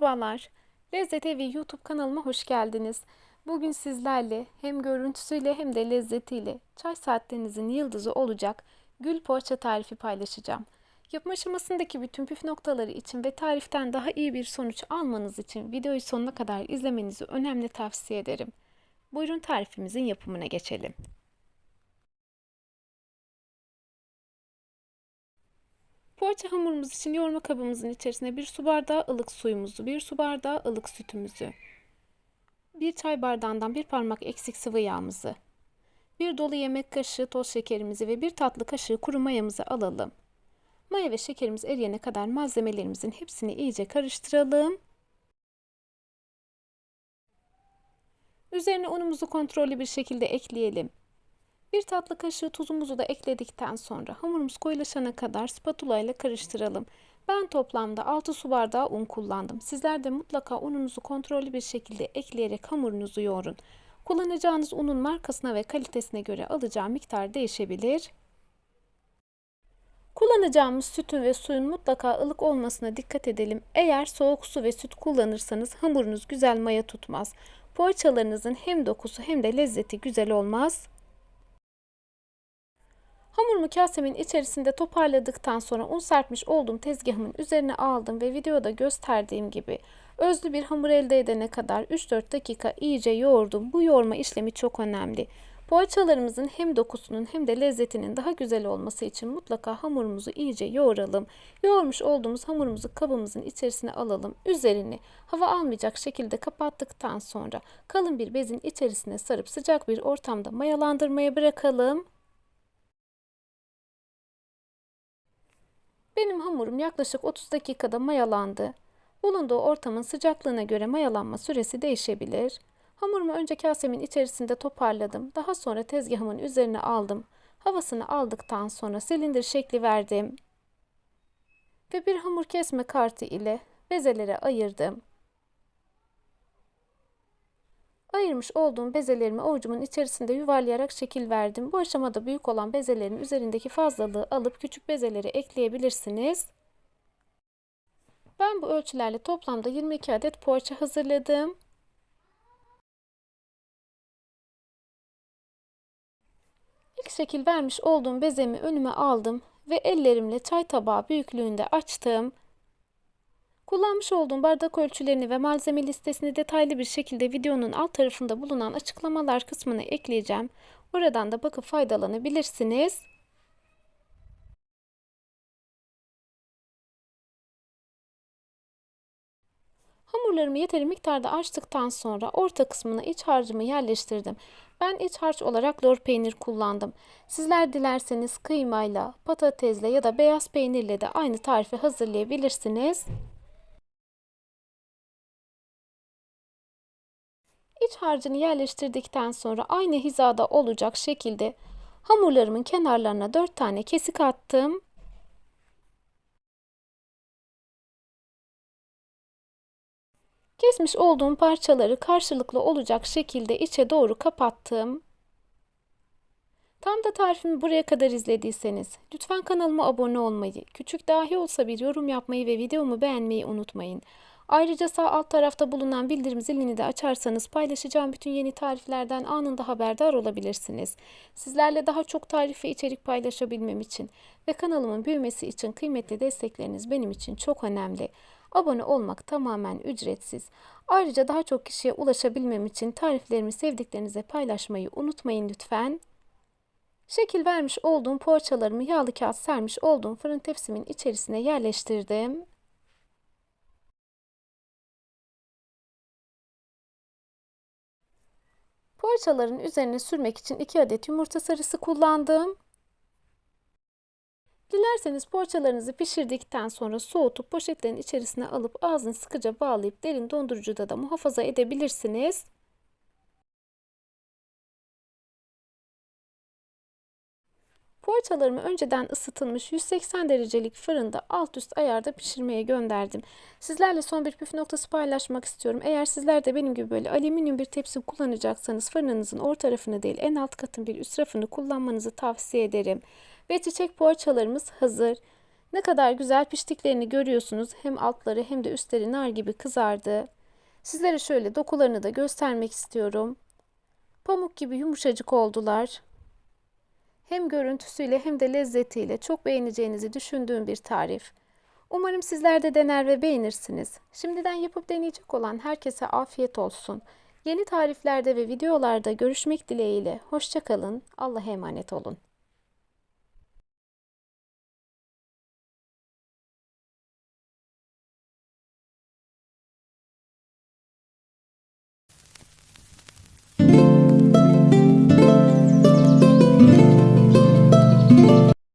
Merhabalar. Lezzet Evi YouTube kanalıma hoş geldiniz. Bugün sizlerle hem görüntüsüyle hem de lezzetiyle çay saatlerinizin yıldızı olacak gül poğaça tarifi paylaşacağım. Yapım aşamasındaki bütün püf noktaları için ve tariften daha iyi bir sonuç almanız için videoyu sonuna kadar izlemenizi önemli tavsiye ederim. Buyurun tarifimizin yapımına geçelim. Poğaça hamurumuz için yoğurma kabımızın içerisine bir su bardağı ılık suyumuzu, bir su bardağı ılık sütümüzü, bir çay bardağından bir parmak eksik sıvı yağımızı, bir dolu yemek kaşığı toz şekerimizi ve bir tatlı kaşığı kuru mayamızı alalım. Maya ve şekerimiz eriyene kadar malzemelerimizin hepsini iyice karıştıralım. Üzerine unumuzu kontrollü bir şekilde ekleyelim. Bir tatlı kaşığı tuzumuzu da ekledikten sonra hamurumuz koyulaşana kadar spatula ile karıştıralım. Ben toplamda 6 su bardağı un kullandım. Sizler de mutlaka ununuzu kontrollü bir şekilde ekleyerek hamurunuzu yoğurun. Kullanacağınız unun markasına ve kalitesine göre alacağı miktar değişebilir. Kullanacağımız sütün ve suyun mutlaka ılık olmasına dikkat edelim. Eğer soğuk su ve süt kullanırsanız hamurunuz güzel maya tutmaz. Poğaçalarınızın hem dokusu hem de lezzeti güzel olmaz. Hamurumu kasemin içerisinde toparladıktan sonra un serpmiş olduğum tezgahımın üzerine aldım ve videoda gösterdiğim gibi özlü bir hamur elde edene kadar 3-4 dakika iyice yoğurdum. Bu yoğurma işlemi çok önemli. Poğaçalarımızın hem dokusunun hem de lezzetinin daha güzel olması için mutlaka hamurumuzu iyice yoğuralım. Yoğurmuş olduğumuz hamurumuzu kabımızın içerisine alalım. Üzerini hava almayacak şekilde kapattıktan sonra kalın bir bezin içerisine sarıp sıcak bir ortamda mayalandırmaya bırakalım. Benim hamurum yaklaşık 30 dakikada mayalandı. Bulunduğu ortamın sıcaklığına göre mayalanma süresi değişebilir. Hamurumu önce kasemin içerisinde toparladım. Daha sonra tezgahımın üzerine aldım. Havasını aldıktan sonra silindir şekli verdim. Ve bir hamur kesme kartı ile bezelere ayırdım. Ayırmış olduğum bezelerimi avucumun içerisinde yuvarlayarak şekil verdim. Bu aşamada büyük olan bezelerin üzerindeki fazlalığı alıp küçük bezeleri ekleyebilirsiniz. Ben bu ölçülerle toplamda 22 adet poğaça hazırladım. İlk şekil vermiş olduğum bezemi önüme aldım ve ellerimle çay tabağı büyüklüğünde açtım. Kullanmış olduğum bardak ölçülerini ve malzeme listesini detaylı bir şekilde videonun alt tarafında bulunan açıklamalar kısmına ekleyeceğim. Oradan da bakıp faydalanabilirsiniz. Hamurlarımı yeteri miktarda açtıktan sonra orta kısmına iç harcımı yerleştirdim. Ben iç harç olarak lor peynir kullandım. Sizler dilerseniz kıymayla, patatesle ya da beyaz peynirle de aynı tarifi hazırlayabilirsiniz. İç harcını yerleştirdikten sonra aynı hizada olacak şekilde hamurlarımın kenarlarına 4 tane kesik attım. Kesmiş olduğum parçaları karşılıklı olacak şekilde içe doğru kapattım. Tam da tarifimi buraya kadar izlediyseniz lütfen kanalıma abone olmayı, küçük dahi olsa bir yorum yapmayı ve videomu beğenmeyi unutmayın. Ayrıca sağ alt tarafta bulunan bildirim zilini de açarsanız paylaşacağım bütün yeni tariflerden anında haberdar olabilirsiniz. Sizlerle daha çok tarif ve içerik paylaşabilmem için ve kanalımın büyümesi için kıymetli destekleriniz benim için çok önemli. Abone olmak tamamen ücretsiz. Ayrıca daha çok kişiye ulaşabilmem için tariflerimi sevdiklerinize paylaşmayı unutmayın lütfen. Şekil vermiş olduğum poğaçalarımı yağlı kağıt sermiş olduğum fırın tepsimin içerisine yerleştirdim. Poğaçaların üzerine sürmek için 2 adet yumurta sarısı kullandım. Dilerseniz poğaçalarınızı pişirdikten sonra soğutup poşetlerin içerisine alıp ağzını sıkıca bağlayıp derin dondurucuda da muhafaza edebilirsiniz. Poğaçalarımı önceden ısıtılmış 180 derecelik fırında alt üst ayarda pişirmeye gönderdim. Sizlerle son bir püf noktası paylaşmak istiyorum. Eğer sizler de benim gibi böyle alüminyum bir tepsi kullanacaksanız fırınınızın orta tarafını değil en alt katın bir üst rafını kullanmanızı tavsiye ederim. Ve çiçek poğaçalarımız hazır. Ne kadar güzel piştiklerini görüyorsunuz. Hem altları hem de üstleri nar gibi kızardı. Sizlere şöyle dokularını da göstermek istiyorum. Pamuk gibi yumuşacık oldular. Hem görüntüsüyle hem de lezzetiyle çok beğeneceğinizi düşündüğüm bir tarif. Umarım sizler de dener ve beğenirsiniz. Şimdiden yapıp deneyecek olan herkese afiyet olsun. Yeni tariflerde ve videolarda görüşmek dileğiyle. Hoşçakalın. Allah'a emanet olun.